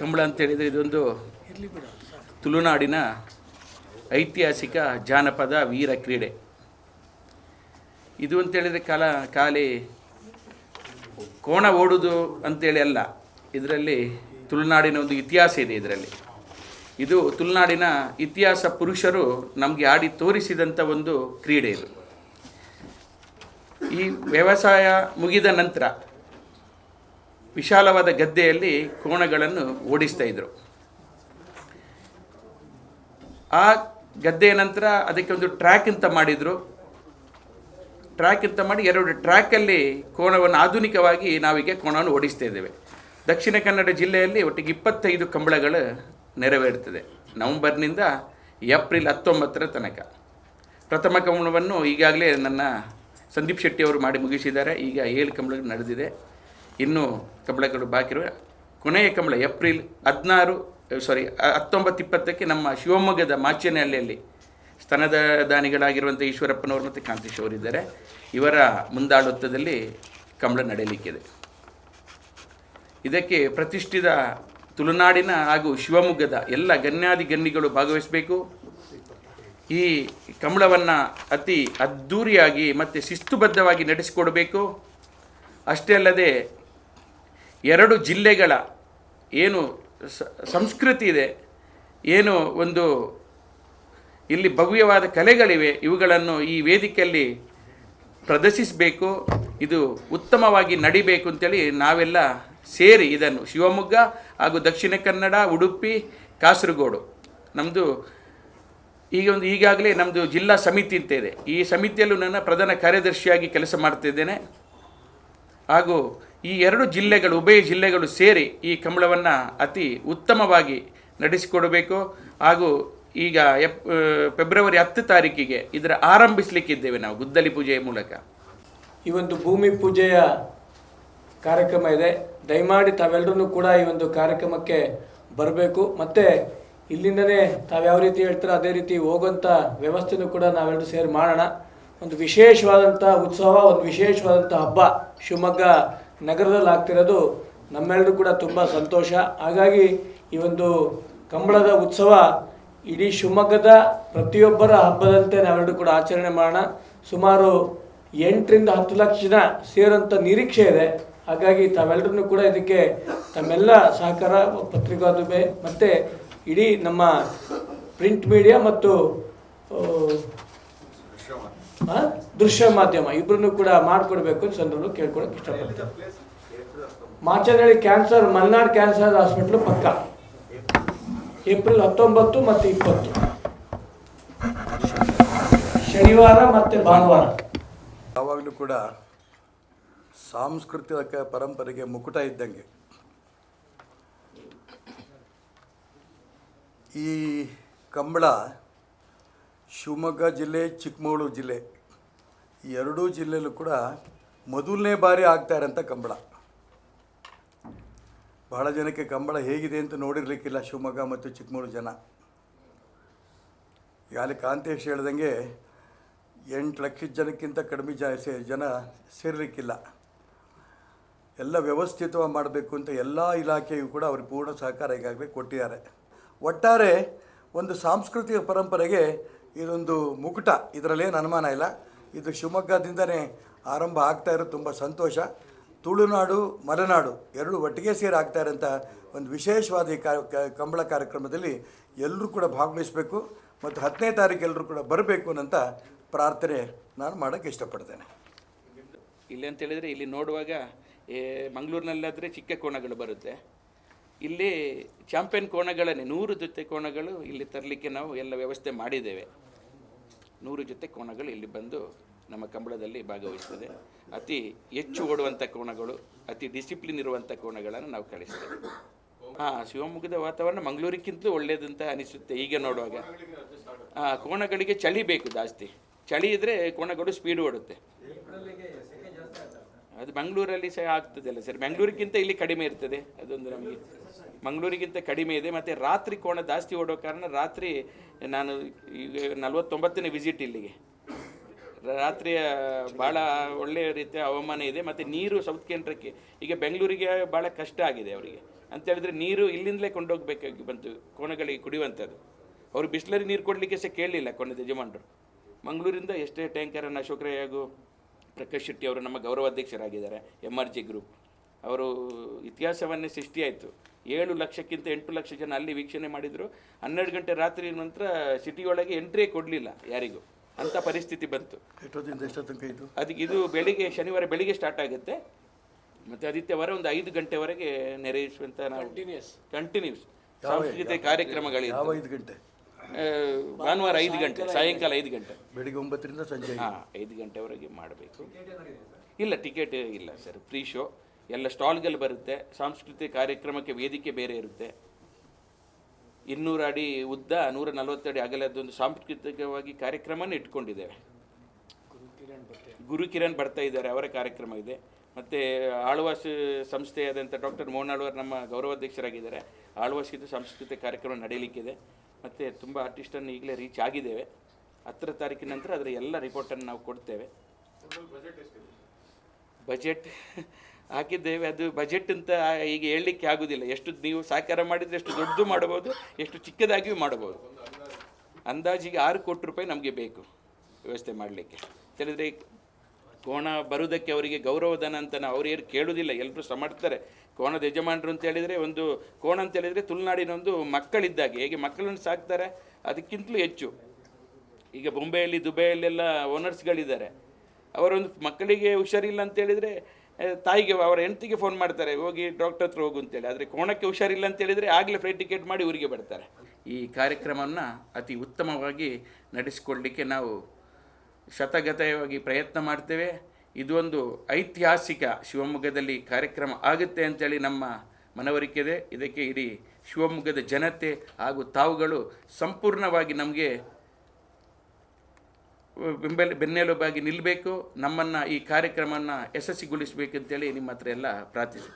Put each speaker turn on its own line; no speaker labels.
ಕಂಬಳ ಅಂತ ಹೇಳಿದರೆ ಇದೊಂದು ತುಳುನಾಡಿನ ಐತಿಹಾಸಿಕ ಜಾನಪದ ವೀರ ಕ್ರೀಡೆ. ಇದು ಅಂತೇಳಿದರೆ ಕಾಲ ಖಾಲಿ ಕೋಣ ಓಡುದು ಅಂತೇಳಿ ಅಲ್ಲ, ಇದರಲ್ಲಿ ತುಳುನಾಡಿನ ಒಂದು ಇತಿಹಾಸ ಇದೆ ಇದರಲ್ಲಿ. ಇದು ತುಳುನಾಡಿನ ಇತಿಹಾಸ ಪುರುಷರು ನಮಗೆ ಆಡಿ ತೋರಿಸಿದಂಥ ಒಂದು ಕ್ರೀಡೆ ಇದು. ಈ ವ್ಯವಸಾಯ ಮುಗಿದ ನಂತರ ವಿಶಾಲವಾದ ಗದ್ದೆಯಲ್ಲಿ ಕೋಣಗಳನ್ನು ಓಡಿಸ್ತಾ ಇದ್ರು. ಆ ಗದ್ದೆಯ ನಂತರ ಅದಕ್ಕೆ ಒಂದು ಟ್ರ್ಯಾಕ್ ಅಂತ ಮಾಡಿದರು. ಟ್ರ್ಯಾಕ್ ಅಂತ ಮಾಡಿ ಎರಡು ಟ್ರ್ಯಾಕಲ್ಲಿ ಕೋಣವನ್ನು ಆಧುನಿಕವಾಗಿ ನಾವೀಗ ಕೋಣವನ್ನು ಓಡಿಸ್ತಾ ಇದ್ದೇವೆ. ದಕ್ಷಿಣ ಕನ್ನಡ ಜಿಲ್ಲೆಯಲ್ಲಿ ಒಟ್ಟಿಗೆ ಇಪ್ಪತ್ತೈದು ಕಂಬಳಗಳು ನೆರವೇರುತ್ತದೆ. ನವಂಬರ್ನಿಂದ ಏಪ್ರಿಲ್ ಹತ್ತೊಂಬತ್ತರ ತನಕ. ಪ್ರಥಮ ಕಂಬಳವನ್ನು ಈಗಾಗಲೇ ನನ್ನ ಸಂದೀಪ್ ಶೆಟ್ಟಿ ಅವರು ಮಾಡಿ ಮುಗಿಸಿದ್ದಾರೆ. ಈಗ ಏಳು ಕಂಬಳಗಳು ನಡೆದಿದೆ. ಇನ್ನೂ ಕಂಬಳಗಳು ಬಾಕಿ ಇರುವ ಕೊನೆಯ ಕಂಬಳ, ಏಪ್ರಿಲ್ ಹದಿನಾರು ಸಾರಿ ಹತ್ತೊಂಬತ್ತು ಇಪ್ಪತ್ತಕ್ಕೆ ನಮ್ಮ ಶಿವಮೊಗ್ಗದ ಮಾಚೇನಹಳ್ಳಿಯಲ್ಲಿ ಸ್ತನದ ದಾನಿಗಳಾಗಿರುವಂಥ ಈಶ್ವರಪ್ಪನವರು ಮತ್ತು ಕಾಂತೇಶ್ ಅವರಿದ್ದಾರೆ. ಇವರ ಮುಂದಾಳತ್ವದಲ್ಲಿ ಕಂಬಳ ನಡೆಯಲಿಕ್ಕಿದೆ. ಇದಕ್ಕೆ ಪ್ರತಿಷ್ಠಿತ ತುಳುನಾಡಿನ ಹಾಗೂ ಶಿವಮೊಗ್ಗದ ಎಲ್ಲ ಗಣ್ಯಾದಿ ಗಣ್ಯಗಳು ಭಾಗವಹಿಸಬೇಕು. ಈ ಕಂಬಳವನ್ನು ಅತಿ ಅದ್ಧೂರಿಯಾಗಿ ಮತ್ತು ಶಿಸ್ತುಬದ್ಧವಾಗಿ ನಡೆಸಿಕೊಡಬೇಕು. ಅಷ್ಟೇ ಅಲ್ಲದೆ ಎರಡು ಜಿಲ್ಲೆಗಳ ಏನು ಸಂಸ್ಕೃತಿ ಇದೆ, ಏನು ಒಂದು ಇಲ್ಲಿ ಭವ್ಯವಾದ ಕಲೆಗಳಿವೆ, ಇವುಗಳನ್ನು ಈ ವೇದಿಕೆಯಲ್ಲಿ ಪ್ರದರ್ಶಿಸಬೇಕು, ಇದು ಉತ್ತಮವಾಗಿ ನಡಿಬೇಕು ಅಂತೇಳಿ ನಾವೆಲ್ಲ ಸೇರಿ ಇದನ್ನು, ಶಿವಮೊಗ್ಗ ಹಾಗೂ ದಕ್ಷಿಣ ಕನ್ನಡ, ಉಡುಪಿ, ಕಾಸರಗೋಡು. ನಮ್ಮದು ಈಗ ಒಂದು, ಈಗಾಗಲೇ ನಮ್ಮದು ಜಿಲ್ಲಾ ಸಮಿತಿ ಅಂತ ಇದೆ. ಈ ಸಮಿತಿಯಲ್ಲೂ ನನ್ನ ಪ್ರಧಾನ ಕಾರ್ಯದರ್ಶಿಯಾಗಿ ಕೆಲಸ ಮಾಡ್ತಿದ್ದೇನೆ. ಹಾಗೂ ಈ ಎರಡು ಜಿಲ್ಲೆಗಳು, ಉಭಯ ಜಿಲ್ಲೆಗಳು ಸೇರಿ ಈ ಕಂಬಳವನ್ನು ಅತಿ ಉತ್ತಮವಾಗಿ ನಡೆಸಿಕೊಡಬೇಕು. ಹಾಗೂ ಈಗ ಎಪ್ ಫೆಬ್ರವರಿ ಹತ್ತು ತಾರೀಕಿಗೆ ಇದರ ಆರಂಭಿಸಲಿಕ್ಕಿದ್ದೇವೆ ನಾವು ಗುದ್ದಲಿ ಪೂಜೆಯ ಮೂಲಕ.
ಈ ಒಂದು ಭೂಮಿ ಪೂಜೆಯ ಕಾರ್ಯಕ್ರಮ ಇದೆ. ದಯಮಾಡಿ ತಾವೆಲ್ಲರೂ ಕೂಡ ಈ ಒಂದು ಕಾರ್ಯಕ್ರಮಕ್ಕೆ ಬರಬೇಕು. ಮತ್ತು ಇಲ್ಲಿಂದನೇ ತಾವು ಯಾವ ರೀತಿ ಹೇಳ್ತಾರೋ, ಅದೇ ರೀತಿ ಹೋಗುವಂಥ ವ್ಯವಸ್ಥೆನೂ ಕೂಡ ನಾವೆಲ್ಲರೂ ಸೇರಿ ಮಾಡೋಣ. ಒಂದು ವಿಶೇಷವಾದಂಥ ಉತ್ಸವ, ಒಂದು ವಿಶೇಷವಾದಂಥ ಹಬ್ಬ, ಶಿವಮೊಗ್ಗ ನಗರದಲ್ಲಿ ಆಗ್ತಿರೋದು ನಮ್ಮೆಲ್ಲರೂ ಕೂಡ ತುಂಬ ಸಂತೋಷ. ಹಾಗಾಗಿ ಈ ಒಂದು ಕಂಬಳದ ಉತ್ಸವ ಇಡೀ ಶಿವಮೊಗ್ಗದ ಪ್ರತಿಯೊಬ್ಬರ ಹಬ್ಬದಂತೆ ನಾವೆಲ್ಲರೂ ಕೂಡ ಆಚರಣೆ ಮಾಡೋಣ. ಸುಮಾರು ಎಂಟರಿಂದ ಹತ್ತು ಲಕ್ಷ ಜನ ಸೇರೋಂಥ ನಿರೀಕ್ಷೆ ಇದೆ. ಹಾಗಾಗಿ ತಾವೆಲ್ಲರೂ ಕೂಡ ಇದಕ್ಕೆ ತಮ್ಮೆಲ್ಲ ಸಹಕಾರ ಪತ್ರಿಕೋದ್ಯಮೆ ಮತ್ತು ಇಡೀ ನಮ್ಮ ಪ್ರಿಂಟ್ ಮೀಡಿಯಾ ಮತ್ತು ದೃಶ್ಯ ಮಾಧ್ಯಮ ಇಬ್ಬರನ್ನು ಕೂಡ ಮಾಡಿಕೊಡ್ಬೇಕು ಅಂತ ಸಂದರ್ಭ ಕೇಳ್ಕೊಳಕ್ಕೆ ಇಷ್ಟಪಡ್ತಾರೆ Machanahalli cancer Malnad cancer hospital ಪಕ್ಕ. ಏಪ್ರಿಲ್ ಹತ್ತೊಂಬತ್ತು ಮತ್ತು ಇಪ್ಪತ್ತು. ಶನಿವಾರ ಮತ್ತು ಭಾನುವಾರ.
ಯಾವಾಗಲೂ ಕೂಡ ಸಾಂಸ್ಕೃತಿಕ ಪರಂಪರೆಗೆ ಮುಕುಟ ಇದ್ದಂಗೆ. ಈ ಕಂಬಳ ಶಿವಮೊಗ್ಗ ಜಿಲ್ಲೆ ಚಿಕ್ಕಮಗಳೂರು ಜಿಲ್ಲೆ ಎರಡೂ ಜಿಲ್ಲೆಯಲ್ಲೂ ಕೂಡ ಮೊದಲನೇ ಬಾರಿ ಆಗ್ತಾ ಇರೋಂಥ ಕಂಬಳ. ಬಹಳ ಜನಕ್ಕೆ ಕಂಬಳ ಹೇಗಿದೆ ಅಂತ ನೋಡಿರಲಿಕ್ಕಿಲ್ಲ ಶಿವಮೊಗ್ಗ ಮತ್ತು ಚಿಕ್ಕಮಗಳೂರು ಜನ. ಈಗಾಗಲೇ ಕಾಂತೇಶ್ ಹೇಳ್ದಂಗೆ ಎಂಟು ಲಕ್ಷ ಜನಕ್ಕಿಂತ ಕಡಿಮೆ ಜ ಜನ ಸೇರಲಿಕ್ಕಿಲ್ಲ. ಎಲ್ಲ ವ್ಯವಸ್ಥಿತವಾಗಿ ಮಾಡಬೇಕು ಅಂತ ಎಲ್ಲ ಇಲಾಖೆಯು ಕೂಡ ಅವ್ರಿಗೆ ಪೂರ್ಣ ಸಹಕಾರ ಈಗಾಗಲೇ ಕೊಟ್ಟಿದ್ದಾರೆ. ಒಟ್ಟಾರೆ ಒಂದು ಸಾಂಸ್ಕೃತಿಕ ಪರಂಪರೆಗೆ ಇದೊಂದು ಮುಕುಟ ಇದರಲ್ಲೇನು ಅನುಮಾನ ಇಲ್ಲ. ಇದು ಶಿವಮೊಗ್ಗದಿಂದನೇ ಆರಂಭ ಆಗ್ತಾ ಇರೋದು ತುಂಬ ಸಂತೋಷ. ತುಳುನಾಡು, ಮಲೆನಾಡು ಎರಡು ಒಟ್ಟಿಗೆ ಸೇರಿ ಆಗ್ತಾ ಇರೋಂಥ ಒಂದು ವಿಶೇಷವಾದ ಈ ಕಂಬಳ ಕಾರ್ಯಕ್ರಮದಲ್ಲಿ ಎಲ್ಲರೂ ಕೂಡ ಭಾಗವಹಿಸಬೇಕು ಮತ್ತು ಹತ್ತನೇ ತಾರೀಕು ಎಲ್ಲರೂ ಕೂಡ ಬರಬೇಕು ಅನ್ನೋಂಥ ಪ್ರಾರ್ಥನೆ ನಾನು ಮಾಡೋಕ್ಕೆ ಇಷ್ಟಪಡ್ತೇನೆ.
ಇಲ್ಲಿ ಅಂತ ಹೇಳಿದರೆ ಇಲ್ಲಿ ನೋಡುವಾಗ ಮಂಗಳೂರಿನಲ್ಲಾದರೆ ಚಿಕ್ಕ ಕೋಣಗಳು ಬರುತ್ತೆ. ಇಲ್ಲಿ ಚಾಂಪಿಯನ್ ಕೋಣಗಳನ್ನೇ, ನೂರು ಜೊತೆ ಕೋಣಗಳು ಇಲ್ಲಿ ತರಲಿಕ್ಕೆ ನಾವು ಎಲ್ಲ ವ್ಯವಸ್ಥೆ ಮಾಡಿದ್ದೇವೆ. ನೂರು ಜೊತೆ ಕೋಣಗಳು ಇಲ್ಲಿ ಬಂದು ನಮ್ಮ ಕಂಬಳದಲ್ಲಿ ಭಾಗವಹಿಸ್ತದೆ. ಅತಿ ಹೆಚ್ಚು ಓಡುವಂಥ ಕೋಣಗಳು, ಅತಿ ಡಿಸಿಪ್ಲಿನ್ ಇರುವಂಥ ಕೋಣಗಳನ್ನು ನಾವು ಕಳಿಸ್ತೇವೆ. ಹಾಂ, ಶಿವಮೊಗ್ಗದ ವಾತಾವರಣ ಮಂಗಳೂರಿಗಿಂತಲೂ ಒಳ್ಳೆಯದಂತ ಅನಿಸುತ್ತೆ ಈಗ ನೋಡುವಾಗ. ಕೋಣಗಳಿಗೆ ಚಳಿ ಬೇಕು ಜಾಸ್ತಿ. ಚಳಿ ಇದ್ದರೆ ಕೋಣಗಳು ಸ್ಪೀಡ್ ಓಡುತ್ತೆ. ಅದು ಮಂಗಳೂರಲ್ಲಿ ಸಹ ಆಗ್ತದಲ್ಲ ಸರ್. ಬೆಂಗಳೂರಿಗಿಂತ ಇಲ್ಲಿ ಕಡಿಮೆ ಇರ್ತದೆ. ಅದೊಂದು ನಮಗೆ ಮಂಗಳೂರಿಗಿಂತ ಕಡಿಮೆ ಇದೆ. ಮತ್ತು ರಾತ್ರಿ ಕೋಣ ಜಾಸ್ತಿ ಓಡೋ ಕಾರಣ ರಾತ್ರಿ ನಾನು ಈಗ ನಲವತ್ತೊಂಬತ್ತನೇ ವಿಸಿಟ್ ಇಲ್ಲಿಗೆ. ರಾತ್ರಿಯ ಭಾಳ ಒಳ್ಳೆಯ ರೀತಿಯ ಹವಾಮಾನ ಇದೆ. ಮತ್ತು ನೀರು ಸೌತ್ ಕೇಂದ್ರಕ್ಕೆ ಈಗ ಬೆಂಗಳೂರಿಗೆ ಭಾಳ ಕಷ್ಟ ಆಗಿದೆ ಅವರಿಗೆ. ಅಂತ ಹೇಳಿದ್ರೆ ನೀರು ಇಲ್ಲಿಂದಲೇ ಕೊಂಡೋಗ್ಬೇಕಾಗಿ ಬಂತು. ಕೋಣಗಳಿಗೆ ಕುಡಿಯುವಂಥದ್ದು. ಅವರು ಬಿಸ್ಲರಿ ನೀರು ಕೊಡಲಿಕ್ಕೆ ಸಹ ಕೇಳಲಿಲ್ಲ ಕೊನೆದ ಯಜಮಾನರು. ಮಂಗಳೂರಿಂದ ಎಷ್ಟೇ ಟ್ಯಾಂಕರನ್ನು ಅಶೋಕ್ ರೈ ಹಾಗೂ ಪ್ರಕಾಶ್ ಶೆಟ್ಟಿ ಅವರು ನಮ್ಮ ಗೌರವಾಧ್ಯಕ್ಷರಾಗಿದ್ದಾರೆ ಎಂ ಆರ್ ಜಿ ಗ್ರೂಪ್ ಅವರು ಇತಿಹಾಸವನ್ನೇ ಸೃಷ್ಟಿಯಾಯಿತು. ಏಳು ಲಕ್ಷಕ್ಕಿಂತ ಎಂಟು ಲಕ್ಷ ಜನ ಅಲ್ಲಿ ವೀಕ್ಷಣೆ ಮಾಡಿದರು. ಹನ್ನೆರಡು ಗಂಟೆ ರಾತ್ರಿ ನಂತರ ಸಿಟಿಯೊಳಗೆ ಎಂಟ್ರಿಯೇ ಕೊಡಲಿಲ್ಲ ಯಾರಿಗೂ. ಅಂಥ ಪರಿಸ್ಥಿತಿ ಬಂತು. ಅದಕ್ಕೆ ಇದು? ಬೆಳಿಗ್ಗೆ ಶನಿವಾರ ಬೆಳಿಗ್ಗೆ ಸ್ಟಾರ್ಟ್ ಆಗುತ್ತೆ. ಮತ್ತು ಆದಿತ್ಯವಾರ ಒಂದು ಐದು ಗಂಟೆವರೆಗೆ ನೆರವೇರಿಸುವಂಥ ನಾವು
ಕಂಟಿನ್ಯೂಸ್
ಕಂಟಿನ್ಯೂಸ್ ಸಾಂಸ್ಕೃತಿಕ ಕಾರ್ಯಕ್ರಮಗಳಿವೆ ಭಾನುವಾರ ಐದು ಗಂಟೆ ಸಾಯಂಕಾಲ ಐದು ಗಂಟೆ.
ಬೆಳಿಗ್ಗೆ ಒಂಬತ್ತರಿಂದ ಸಂಜೆ.
ಹಾಂ ಐದು ಗಂಟೆವರೆಗೆ ಮಾಡಬೇಕು. ಇಲ್ಲ ಟಿಕೆಟ್ ಇಲ್ಲ ಸರ್. ಫ್ರೀ ಶೋ ಎಲ್ಲ ಸ್ಟಾಲ್ಗಳು ಬರುತ್ತೆ. ಸಾಂಸ್ಕೃತಿಕ ಕಾರ್ಯಕ್ರಮಕ್ಕೆ ವೇದಿಕೆ ಬೇರೆ ಇರುತ್ತೆ. ಇನ್ನೂರು ಅಡಿ ಉದ್ದ ನೂರ ನಲವತ್ತು ಅಡಿ ಅಗಲದೊಂದು ಸಾಂಸ್ಕೃತಿಕವಾಗಿ ಕಾರ್ಯಕ್ರಮನ ಇಟ್ಕೊಂಡಿದ್ದೇವೆ. ಗುರು ಕಿರಣ್ ಬರ್ತಾ ಇದ್ದಾರೆ ಅವರ ಕಾರ್ಯಕ್ರಮ ಇದೆ. ಮತ್ತು ಆಳ್ವಾಸ್ ಸಂಸ್ಥೆಯಾದಂಥ ಡಾಕ್ಟರ್ ಮೋಹನ್ ಆಳ್ವಾರ್ ನಮ್ಮ ಗೌರವಾಧ್ಯಕ್ಷರಾಗಿದ್ದಾರೆ. ಆಳ್ವಾಸ್ ಇದು ಸಾಂಸ್ಕೃತಿಕ ಕಾರ್ಯಕ್ರಮ ನಡೀಲಿಕ್ಕಿದೆ. ಮತ್ತು ತುಂಬ ಆರ್ಟಿಸ್ಟನ್ನು ಈಗಲೇ ರೀಚ್ ಆಗಿದ್ದೇವೆ. ಹತ್ತರ ತಾರೀಕಿನ ನಂತರ ಅದರ ಎಲ್ಲ ರಿಪೋರ್ಟನ್ನು ನಾವು ಕೊಡ್ತೇವೆ. ಬಜೆಟ್ ಹಾಕಿದ್ದೇವೆ. ಅದು ಬಜೆಟ್ ಅಂತ ಈಗ ಹೇಳಲಿಕ್ಕೆ ಆಗೋದಿಲ್ಲ. ಎಷ್ಟು ನೀವು ಸಾಕಾರ ಮಾಡಿದರೆ ಎಷ್ಟು ದೊಡ್ಡದು ಮಾಡಬಹುದು, ಎಷ್ಟು ಚಿಕ್ಕದಾಗಿಯೂ ಮಾಡಬಹುದು. ಅಂದಾಜಿಗೆ ಆರು ಕೋಟಿ ರೂಪಾಯಿ ನಮಗೆ ಬೇಕು ವ್ಯವಸ್ಥೆ ಮಾಡಲಿಕ್ಕೆ. ಹೇಳಿದರೆ ಕೋಣ ಬರುವುದಕ್ಕೆ ಅವರಿಗೆ ಗೌರವಧನ ಅಂತ ನಾವು ಅವ್ರು ಏನು ಕೇಳುವುದಿಲ್ಲ ಎಲ್ಲರೂ ಸಹ ಮಾಡ್ತಾರೆ ಕೋಣದ ಯಜಮಾನರು ಅಂತ ಹೇಳಿದರೆ ಒಂದು ಕೋಣ ಅಂತ ಹೇಳಿದರೆ ತುಳುನಾಡಿನ ಒಂದು ಮಕ್ಕಳಿದ್ದಾಗೆ. ಹೇಗೆ ಮಕ್ಕಳನ್ನು ಸಾಕ್ತಾರೆ? ಅದಕ್ಕಿಂತಲೂ ಹೆಚ್ಚು. ಈಗ ಬೊಂಬೆಯಲ್ಲಿ ದುಬೈಯಲ್ಲೆಲ್ಲ ಓನರ್ಸ್ಗಳಿದ್ದಾರೆ ಅವರೊಂದು ಮಕ್ಕಳಿಗೆ ಹುಷಾರಿಲ್ಲ ಅಂತ ಹೇಳಿದರೆ ತಾಯಿಗೆ ಅವರ ಹೆಂಡತಿಗೆ ಫೋನ್ ಮಾಡ್ತಾರೆ, ಹೋಗಿ ಡಾಕ್ಟರ್ ಹತ್ರ ಹೋಗು ಅಂತೇಳಿ ಆದರೆ ಕೋಣಕ್ಕೆ ಹುಷಾರಿಲ್ಲ ಅಂತ ಹೇಳಿದರೆ ಆಗಲೇ ಫ್ಲೈಟ್ ಟಿಕೆಟ್ ಮಾಡಿ ಊರಿಗೆ ಬರ್ತಾರೆ. ಈ ಕಾರ್ಯಕ್ರಮವನ್ನು ಅತಿ ಉತ್ತಮವಾಗಿ ನಡೆಸಿಕೊಳ್ಳಲಿಕ್ಕೆ ನಾವು ಶತಗತವಾಗಿ ಪ್ರಯತ್ನ ಮಾಡ್ತೇವೆ. ಇದು ಒಂದು ಐತಿಹಾಸಿಕ ಶಿವಮೊಗ್ಗದಲ್ಲಿ ಕಾರ್ಯಕ್ರಮ ಆಗುತ್ತೆ ಅಂತೇಳಿ ನಮ್ಮ ಮನವರಿಕೆ ಇದೆ ಇದಕ್ಕೆ ಇಡೀ ಶಿವಮೊಗ್ಗದ ಜನತೆ ಹಾಗೂ ತಾವುಗಳು ಸಂಪೂರ್ಣವಾಗಿ ನಮಗೆ ಬೆಂಬಲ, ಬೆನ್ನೆಲುಬಾಗಿ ನಿಲ್ಲಬೇಕು ನಮ್ಮನ್ನು ಈ ಕಾರ್ಯಕ್ರಮವನ್ನು ಯಶಸ್ವಿಗೊಳಿಸಬೇಕಂತೇಳಿ ನಿಮ್ಮ ಹತ್ರ ಎಲ್ಲ ಪ್ರಾರ್ಥಿಸಿ